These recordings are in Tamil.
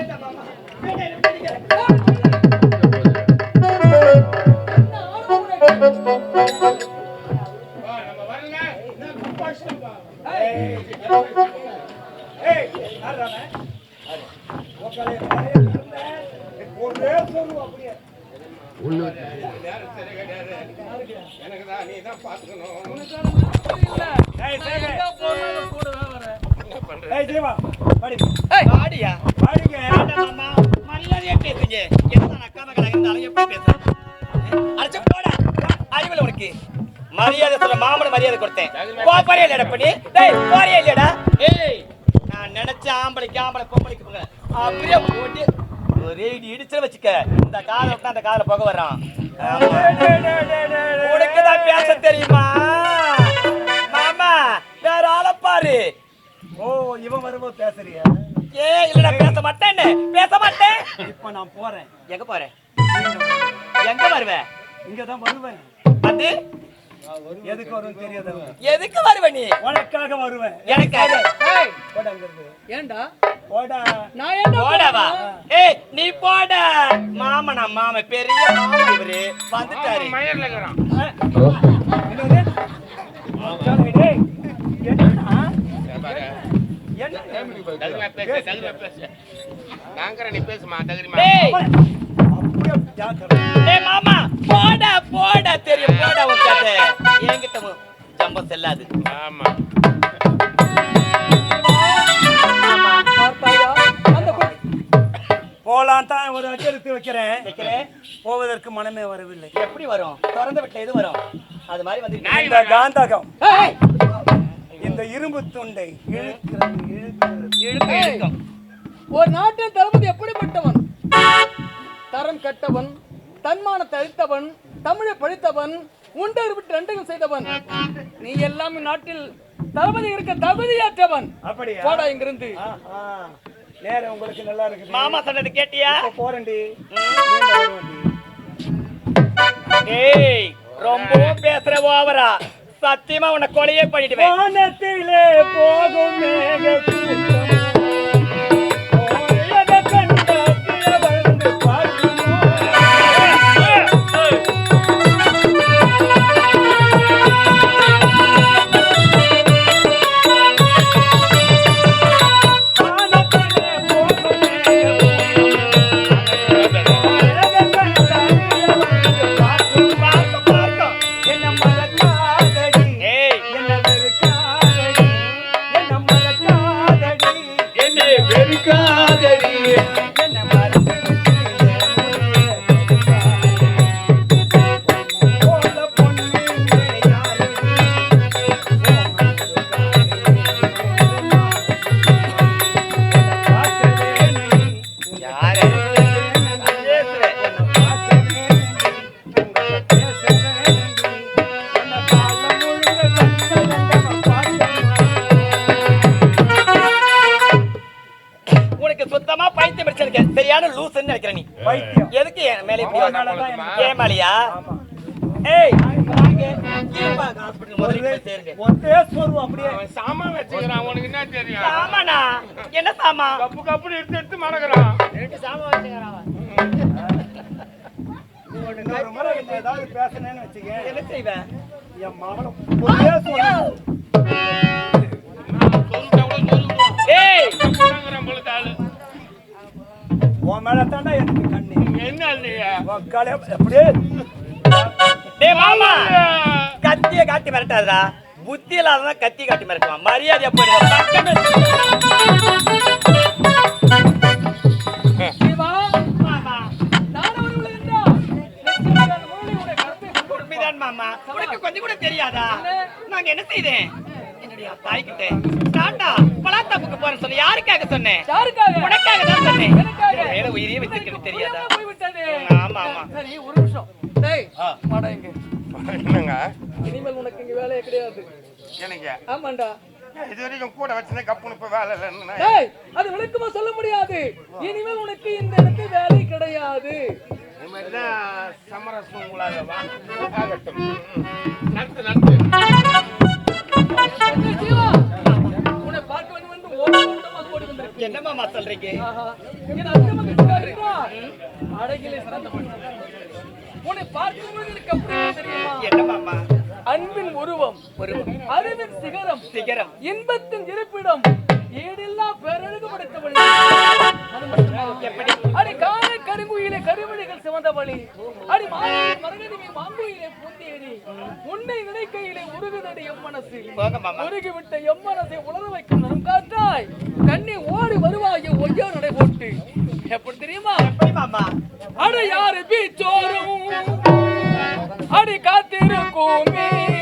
வா, என்ன பண்ற? வாடியா. மாமா? மரியாதையா பேசுங்க என்ன அக்காம கலந்தாலும் எப்படி பேசுறேன் அடிச்சு போடா. அறிவில் உனக்கு. மரியாதை சொல்ல மாமன மரியாதை கொடுத்தேன். போறியா இல்லடா பண்ணி? டேய் போறியா இல்லடா ஏய் நான் நினைச்ச ஆம்பளைக்கு ஆம்பளை பொம்பளைக்கு போங்க அப்படியே போட்டு ஒரே இடி இடிச்சு வச்சுக்க. இந்த காதை விட்டா அந்த காதுல புகை வர்றான். உனக்கு தான் பேச தெரியுமா? மாமா வேற ஆளை பாரு. ஓ இவன் வரும்போது பேசுறியா? ஏ இல்லடா பேச மாட்டேன்னு பேச மாட்டேன் இப்ப நான் போறேன். எங்க போற? எங்க வருவ? இங்கதான் வருவேன். அது எதுக்கு வரும் தெரியாத? எதுக்கு வருவ நீ? உனக்காக வருவேன். எனக்காக? ஏன்டா? போடா. நான் ஏன்டா போடவா? ஏய் நீ போட. மாமனா மாம பெரிய மாமா இவரு. வந்துட்டாரு. மயிர்ல இருக்கிறான். என்னது? சரி, டேய், என்னடா? சரி, பாரு. என்ன? தகுதியா பேசு, தகுதியா பேசு. நாங்கற நீ பேசுமா, தகுதிமா. டேய் அப்படியே ஜாக்கிரதை. டேய் மாமா போட போட தெரியும் போட உன் கதை என்கிட்ட ஜம்பம் செல்லாது ஆமா. போலாம் தான் ஒரு அடி எடுத்து வைக்கிறேன். வைக்கிறேன். போவதற்கு மனமே வரவில்லை. எப்படி வரும்? திறந்த விட்ட இது வரும். அது மாதிரி வந்து காந்தகம். இந்த இரும்பு துண்டை. இழுக்கிறது. இழுக்கிறது இழுக்கும் இழுக்கும் ஒரு நாட்டின் தளபதி எப்படிப்பட்டவன்? தரம் கெட்டவன் தன்மானத்தை அழித்தவன் தமிழை பழித்தவன் உண்டர் விட்டு ரெண்டையும் செய்தவன். நீ எல்லாம் இந்நாட்டில் தளபதி இருக்க தகுதியற்றவன். அப்படியா? போடா இங்கிருந்து. நேரம் உங்களுக்கு நல்லா இருக்குது. மாமா சொன்னது கேட்டியா? போறேன்டி. ஏய் ரொம்பவும் பேசுற ஓவரா. சத்தியமா உன்னை கொலையே பண்ணிடுவேன். போகும் yeah. சரியான லூசுன்னு நினைக்கிற நீ. எதுக்கு என் மேல இப்படி. ஏய் வச்சுக்கிறான், உனக்கு என்ன தெரியும்? சாமானா? என்ன சாமா கப்பு கப்புன்னு எடுத்து எடுத்து மடக்குறான். இன்னொரு முறை என்ன ஏதாவது பேசணும்னு வச்சுக்க என்ன செய்வேன் என் மாமனை உன் மேல தாண்டா எனக்கு கண்ணு. என்ன இல்லையா? உன் காலை அப்படியே டேய் மாமா! கத்திய காட்டி மிரட்டாதடா. புத்தி இல்லாதவன் கத்தி காட்டி மிரட்டுவான். மரியாதையா போயிடுவான் மாமா. உனக்கு கொஞ்சம் கூட தெரியாதா? நாங்க என்ன செய்தேன்? என்னுடைய தாய்கிட்ட டாட்டா சொன்ன யாருக்காக சொன்னேன்? யாருக்காக? உனக்காக தான் சொன்னேன். எனக்காக. என் மேல உயிரையே வச்சிருக்கேன்னு தெரியாதா புரியாம போய்விட்டது. ஆமா, ஆமா. சரி ஒரு நிமிஷம். டேய் வாடா இங்க. என்னங்க? இனிமேல் உனக்கு இங்க வேலையே கிடையாது. எனக்கு ஆமாண்டா. இது வரைக்கும் கூட வச்சிருந்தேன் கப்புனு இப்ப வேலை இல்லைன்னு அது விளக்கமா சொல்ல முடியாது. இனிமேல் உனக்கு இந்த இடத்துல வேலை கிடையாது. சமரசம் உங்களால வா. ஆகட்டும். ம், ம். நடத்து நடத்து. அழகிலே சிறந்தவன். உன்னை எனக்கு தெரியுமா? மாமா அன்பின் உருவம் உருவம். அறிவின் சிகரம் சிகரம். இன்பத்தின் இருப்பிடம் ஈடில்லா பேரழகு படைத்தவள்? அடி கால கருங்குயிலே கருவழிகள் சிவந்தவளி. அடி மரகதிமை மாங்குயிலே பூந்தேடி உன்னை நினைக்கையிலே உருகுதடி எம் மனசு. போங்க மாமா. உருகி விட்ட எம் மனசை உணர வைக்கும் நம் காற்றாய். கண்ணி ஓடி வருவாய்? ஒய்யோ நடை போட்டு. எப்படி தெரியுமா? அட யாரு பீச்சோரும். அடி காத்திருக்கும்.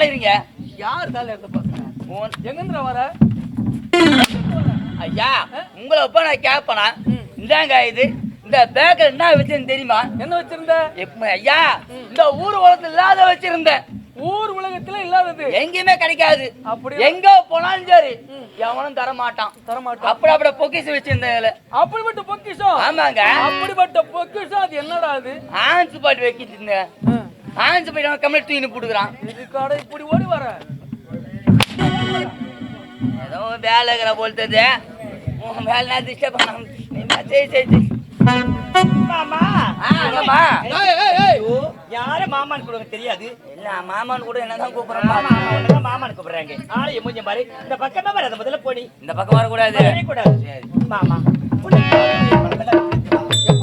தொலைறீங்க? யார் தால எடுத்த பசங்க எங்கிருந்து வர? ஐயா உங்களை இப்ப நான் கேட்பனா இந்தாங்க இது. இந்த பேக்கர் என்ன வச்சிருந்து தெரியுமா? என்ன வச்சிருந்த? ஐயா இந்த ஊர் உலகத்துல இல்லாத வச்சிருந்தேன். ஊர் உலகத்துல இல்லாதது. எங்கேயுமே கிடைக்காது. அப்படியா? எங்க போனாலும் சரி. எவனும் தர மாட்டான் தரமாட்டோம் அப்படி அப்படி பொக்கிச்சு வச்சிருந்தேன். அப்படிப்பட்ட பொக்கிஷம்? ஆமாங்க. அப்படிப்பட்ட பொக்கிஷம் அது என்னடா அது ஆன்ஸ் பாட்டு வைக்கிட்டு ஆன்ஸ் பாட்டு கம்மிட்டு தூக்கின்னு போட்டுக்கிறான். இதுக்காட இப்படி ஓடி வர? ஏதோ வேலை இருக்கிற போல்றது உன் வேலை நான் டிஸ்டர்ப் பண்ண சரி சரி சரி. மாமா. யார மாமான்னு கூட தெரியாது. இல்ல மாமான்னு கூட என்னதான் கூப்பிடுறோம் மாமா அவனதான் மாமான்னு கூப்பிடுறாங்க. ஆளைய மூஞ்ச பாரு இந்த பக்கமா வராத முதல்ல போடி. இந்த பக்கம் வரக்கூடாது. கூடாது. மாமா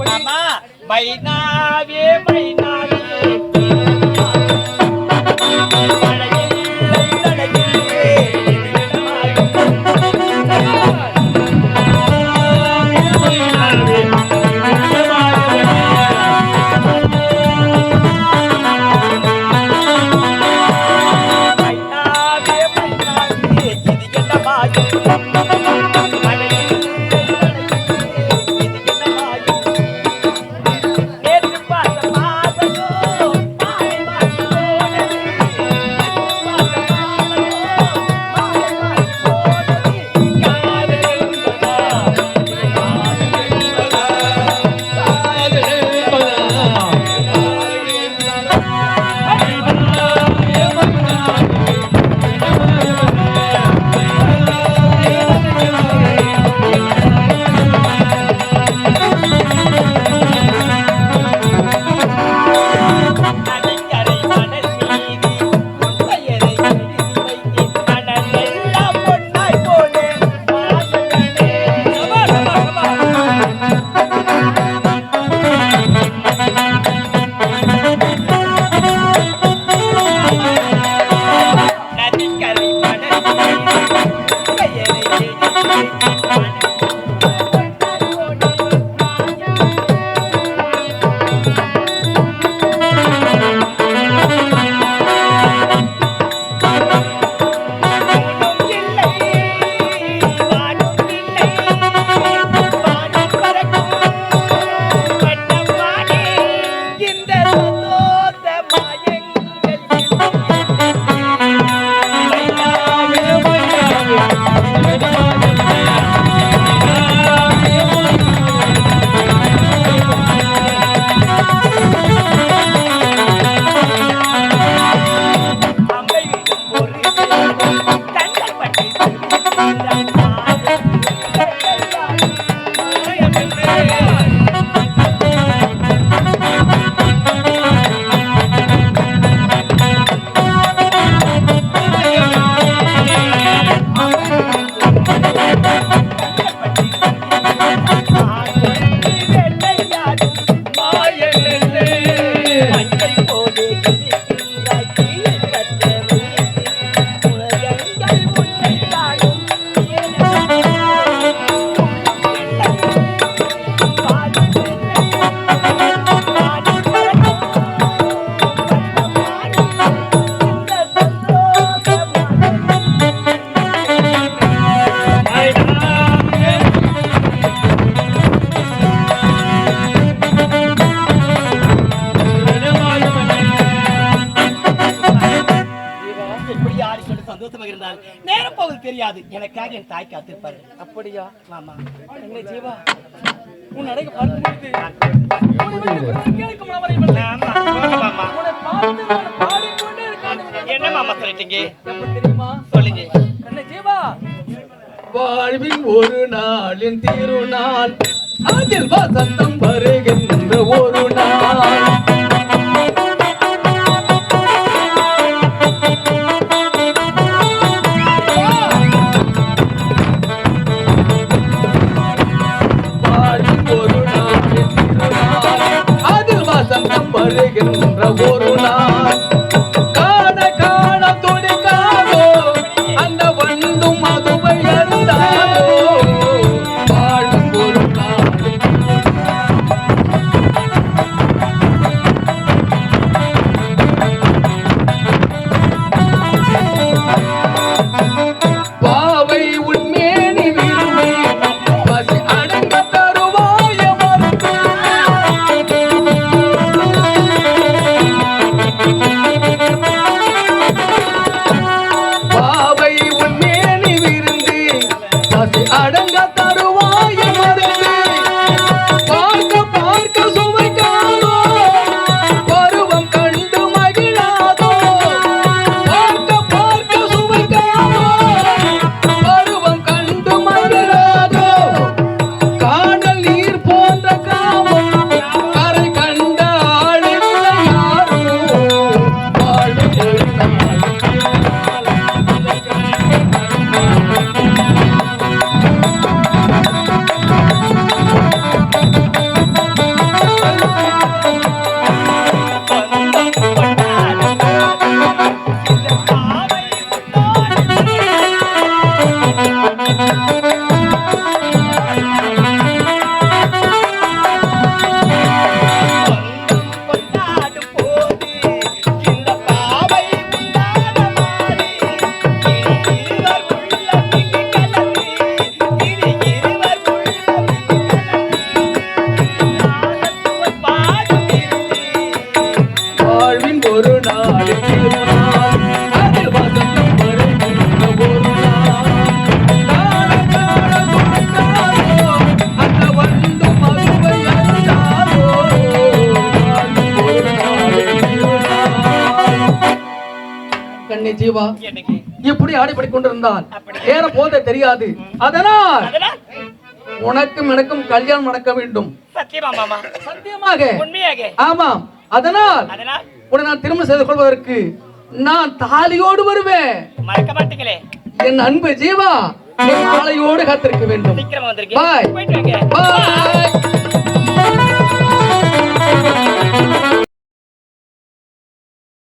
மாமா மைனாவே மைனாவே. தெரியாது எனக்காக என் தாய் காத்திருப்பாரு. அப்படியா? மாமா என்ன ஜீவா உன் அடைக்கு ஆமா, இருக்கானே. என்ன மாமா சொல்லிட்டீங்க? தெரியுமா? சொல்லுங்க. என்ன ஜீவா. வாழ்வின் ஒரு நாளின் திருநாள். அதில் வசந்தம் வருகின்ற ஒரு நாள். கண்ணே ஜீவா இப்படி ஆடிப்படி கொண்டிருந்தான் நேரம் போதே தெரியாது. அதனால் உனக்கும் எனக்கும் கல்யாணம் நடக்க வேண்டும். சத்தியமாக. உண்மையாக. ஆமாம். அதனால் உன்னை நான் திருமணம் செய்து கொள்வதற்கு நான் தாலியோடு வருவேன். மறக்க மாட்டீங்களே? என் அன்பு ஜீவா நீ மாலையோடு காத்திருக்க வேண்டும். பாய் பாய்